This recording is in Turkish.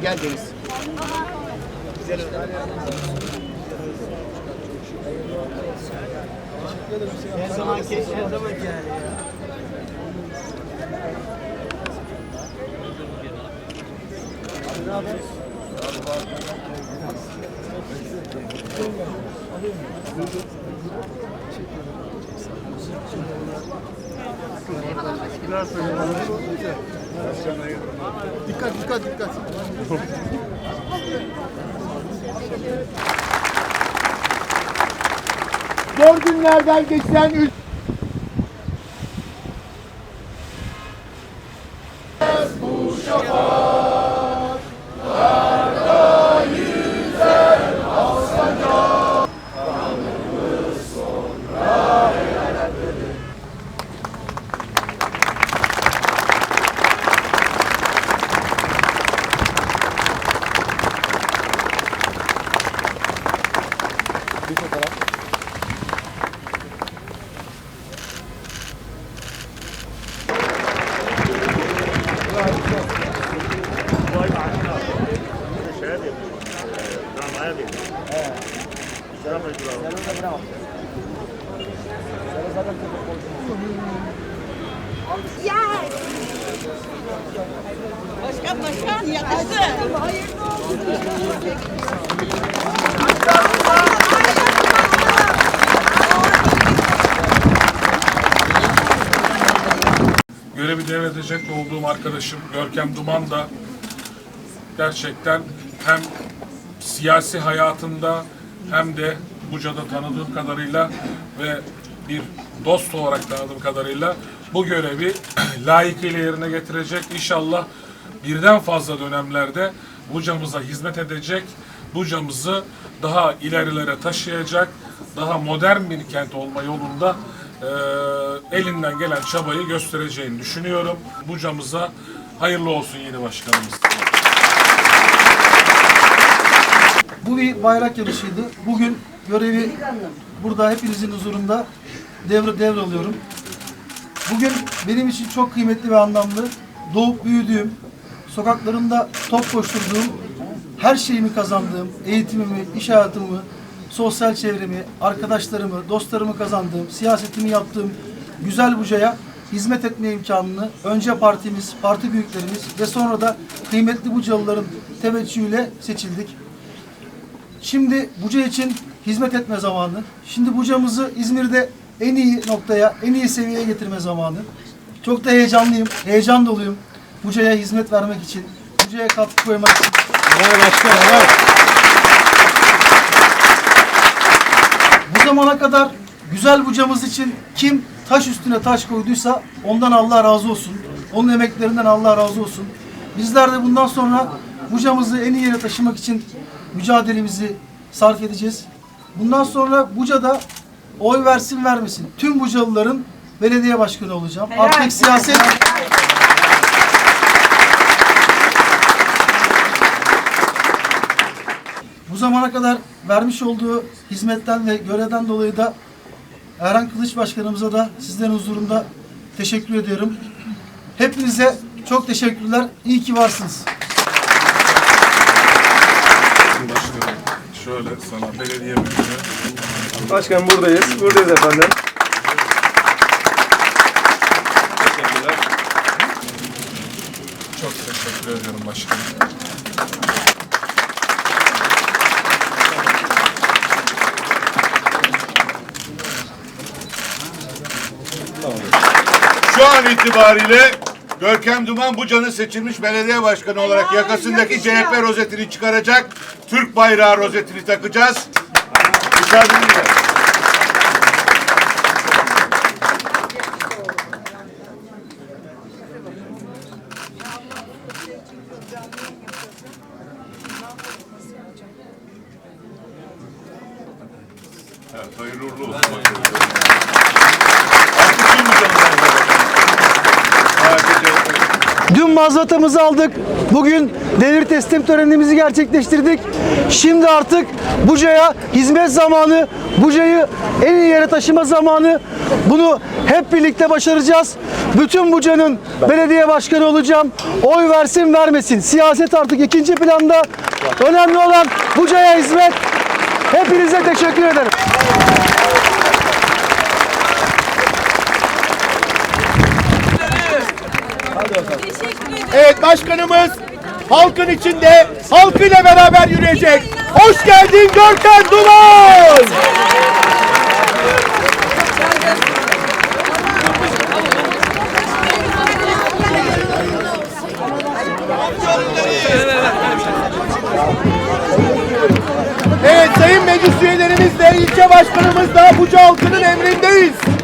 Gel Deniz. Her zamanki, her zamanki yani ya. Ne haber? Dikkat dikkat dikkat. Zor günlerden geçen ül- Başkan başkan yakıştı. Görevi devredecek olduğum arkadaşım Görkem Duman da gerçekten hem siyasi hayatında hem de Buca'da tanıdığım kadarıyla ve bir dost olarak tanıdığım kadarıyla bu görevi layıkıyla yerine getirecek. İnşallah birden fazla dönemlerde Buca'mıza hizmet edecek, Buca'mızı daha ilerilere taşıyacak, daha modern bir kent olma yolunda eee, elinden gelen çabayı göstereceğini düşünüyorum. Buca'mıza hayırlı olsun yeni başkanımız. Bu bir bayrak yarışıydı. Bugün görevi burada hepinizin huzurunda devre devralıyorum. Bugün benim için çok kıymetli ve anlamlı. Doğup büyüdüğüm, sokaklarında top koşturduğum, her şeyimi kazandığım, eğitimimi, iş hayatımı, sosyal çevremi, arkadaşlarımı, dostlarımı kazandığım, siyasetimi yaptığım güzel Buca'ya hizmet etme imkanını önce partimiz, parti büyüklerimiz ve sonra da kıymetli Bucalıların teveccühüyle seçildik. Şimdi Buca için hizmet etme zamanı. Şimdi Buca'mızı İzmir'de en iyi noktaya, en iyi seviyeye getirme zamanı. Çok da heyecanlıyım, heyecan doluyum. Buca'ya hizmet vermek için, Buca'ya katkı koymak için. Bu zamana kadar güzel Buca'mız için kim taş üstüne taş koyduysa ondan Allah razı olsun. Onun emeklerinden Allah razı olsun. Bizler de bundan sonra Buca'mızı en iyi yere taşımak için mücadelemizi sarf edeceğiz. Bundan sonra Buca'da oy versin vermesin tüm Bucalıların belediye başkanı olacağım. Artık siyaset Bu zamana kadar vermiş olduğu hizmetten ve görevden dolayı da Erhan Kılıç Başkanımıza da sizlerin huzurunda teşekkür ediyorum. Hepinize çok teşekkürler. İyi ki varsınız. Başkanım şöyle sana belediye müdürü Başkan buradayız. Buradayız efendim. çok teşekkür ediyorum başkanım. Şu an itibariyle Görkem Duman Buca'nın seçilmiş belediye başkanı olarak yakasındaki CHP rozetini çıkaracak. Türk bayrağı rozetini takacağız. Müsaadenizle. Evet, hayırlı uğurlu olsun. Bayrağı. Sadece CHP. Dün mazbatamızı aldık. Bugün devir teslim törenimizi gerçekleştirdik. Şimdi artık Buca'ya hizmet zamanı, Buca'yı en iyi yere taşıma zamanı. Bunu hep birlikte başaracağız. Bütün Buca'nın belediye başkanı olacağım. Oy versin vermesin. Siyaset artık ikinci planda. Önemli olan Buca'ya hizmet. Hepinize teşekkür ederim. Evet başkanımız halkın içinde halkıyla beraber yürüyecek. Hoş geldin Görkem Duman. Evet sayın meclis üyelerimiz de ilçe başkanımız da Buca halkının emrindeyiz.